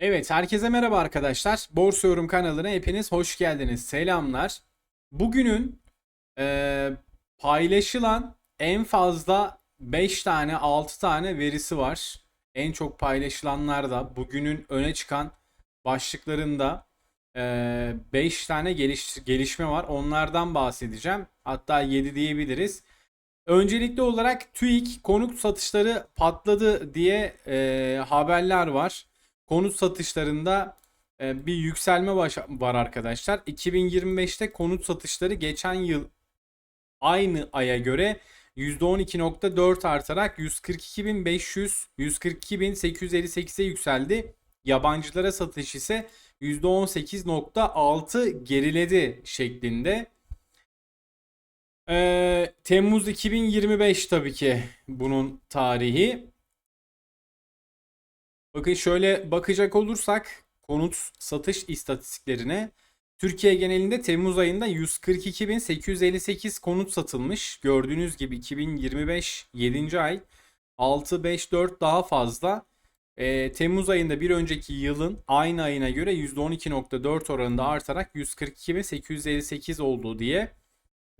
Evet, herkese merhaba arkadaşlar. Borsa Yorum kanalına hepiniz hoş geldiniz. Selamlar. Bugünün eee, paylaşılan en fazla 5 tane 6 tane verisi var. En çok paylaşılanlar da bugünün öne çıkan başlıklarında 5 tane geliş, gelişme var. Onlardan bahsedeceğim. Hatta 7 diyebiliriz. Öncelikli olarak TÜİK konut satışları patladı diye eee, haberler var. Konut satışlarında e, bir yükselme var arkadaşlar. 2025'te konut satışları geçen yıl aynı aya göre %12.4 artarak 142.500 142.858'e yükseldi. Yabancılara satış ise %18.6 geriledi şeklinde. Ee, Temmuz 2025 tabii ki bunun tarihi. Bakın şöyle bakacak olursak konut satış istatistiklerine Türkiye genelinde Temmuz ayında 142.858 konut satılmış. Gördüğünüz gibi 2025 7. ay 6 5 4 daha fazla. Ee, Temmuz ayında bir önceki yılın aynı ayına göre %12.4 oranında artarak 142.858 olduğu diye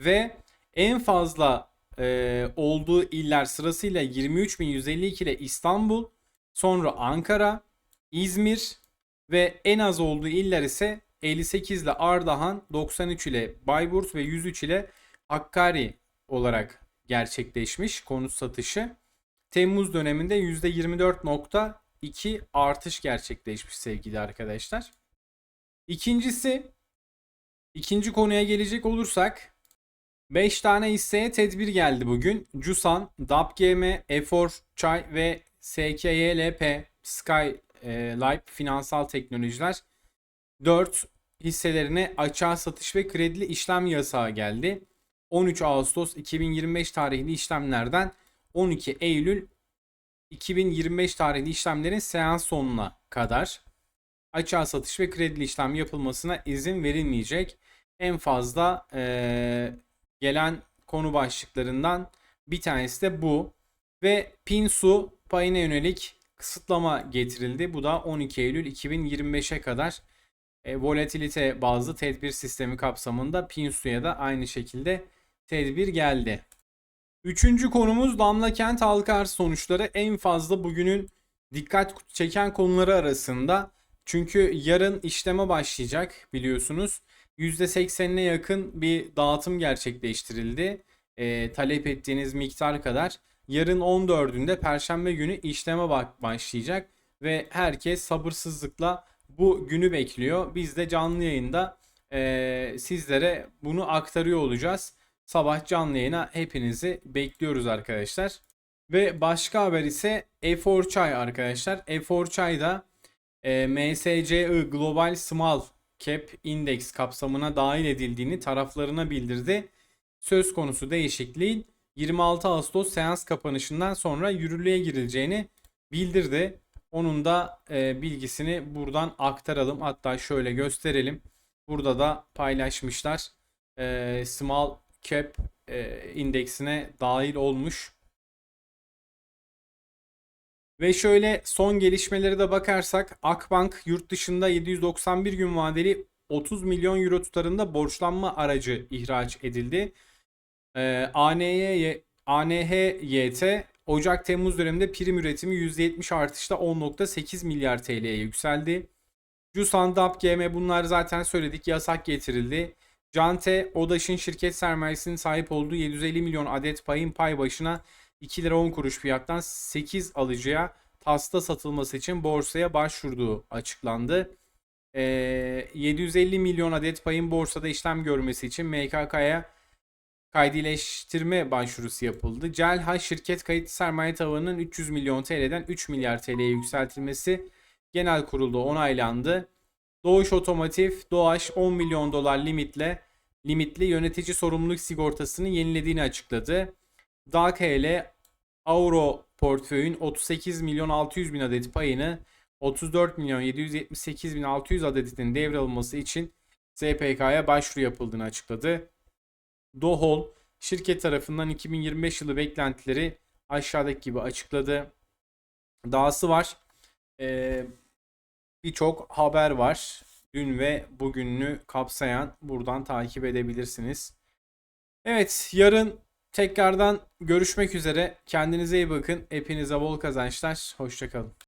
ve en fazla e, olduğu iller sırasıyla 23.152 ile İstanbul, Sonra Ankara, İzmir ve en az olduğu iller ise 58 ile Ardahan, 93 ile Bayburt ve 103 ile Hakkari olarak gerçekleşmiş konut satışı. Temmuz döneminde %24.2 artış gerçekleşmiş sevgili arkadaşlar. İkincisi, ikinci konuya gelecek olursak 5 tane hisseye tedbir geldi bugün. Cusan, DAPGM, Efor, Çay ve SKYLP, Sky e, Life Finansal Teknolojiler 4 hisselerine açığa satış ve kredili işlem yasağı geldi. 13 Ağustos 2025 tarihli işlemlerden 12 Eylül 2025 tarihli işlemlerin seans sonuna kadar açığa satış ve kredili işlem yapılmasına izin verilmeyecek. En fazla e, gelen konu başlıklarından bir tanesi de bu. Ve Pinsu payına yönelik kısıtlama getirildi. Bu da 12 Eylül 2025'e kadar e, volatilite bazlı tedbir sistemi kapsamında Pinsu'ya da aynı şekilde tedbir geldi. Üçüncü konumuz Damla Kent halka arz sonuçları en fazla bugünün dikkat çeken konuları arasında. Çünkü yarın işleme başlayacak biliyorsunuz. %80'ine yakın bir dağıtım gerçekleştirildi. E, talep ettiğiniz miktar kadar. Yarın 14'ünde Perşembe günü işleme başlayacak ve herkes sabırsızlıkla bu günü bekliyor. Biz de canlı yayında e, sizlere bunu aktarıyor olacağız. Sabah canlı yayına hepinizi bekliyoruz arkadaşlar. Ve başka haber ise Efor Çay arkadaşlar. Efor Çay da e, MSCI Global Small Cap Index kapsamına dahil edildiğini taraflarına bildirdi. Söz konusu değişikliğin 26 Ağustos seans kapanışından sonra yürürlüğe girileceğini bildirdi. Onun da e, bilgisini buradan aktaralım. Hatta şöyle gösterelim. Burada da paylaşmışlar. E, small cap e, indeksine dahil olmuş. Ve şöyle son gelişmeleri de bakarsak Akbank yurt dışında 791 gün vadeli 30 milyon euro tutarında borçlanma aracı ihraç edildi. Ee, ANY, ANHYT Ocak-Temmuz döneminde prim üretimi %70 artışla 10.8 milyar TL'ye yükseldi. Cusan, DAP, GM bunlar zaten söyledik yasak getirildi. Cante, Odaş'ın şirket sermayesinin sahip olduğu 750 milyon adet payın pay başına 2 lira 10 kuruş fiyattan 8 alıcıya TAS'ta satılması için borsaya başvurduğu açıklandı. Ee, 750 milyon adet payın borsada işlem görmesi için MKK'ya kaydileştirme başvurusu yapıldı. Celha şirket kayıtlı sermaye tavanının 300 milyon TL'den 3 milyar TL'ye yükseltilmesi genel kurulda onaylandı. Doğuş Otomotiv, Doğaş 10 milyon dolar limitle limitli yönetici sorumluluk sigortasını yenilediğini açıkladı. DAKL Auro portföyün 38 milyon 600 bin adet payını 34 milyon 778 bin 600 adetinin devralınması için SPK'ya başvuru yapıldığını açıkladı. Dohol şirket tarafından 2025 yılı beklentileri aşağıdaki gibi açıkladı. Dahası var. Ee, birçok haber var. Dün ve bugününü kapsayan buradan takip edebilirsiniz. Evet, yarın tekrardan görüşmek üzere. Kendinize iyi bakın. Hepinize bol kazançlar. Hoşçakalın.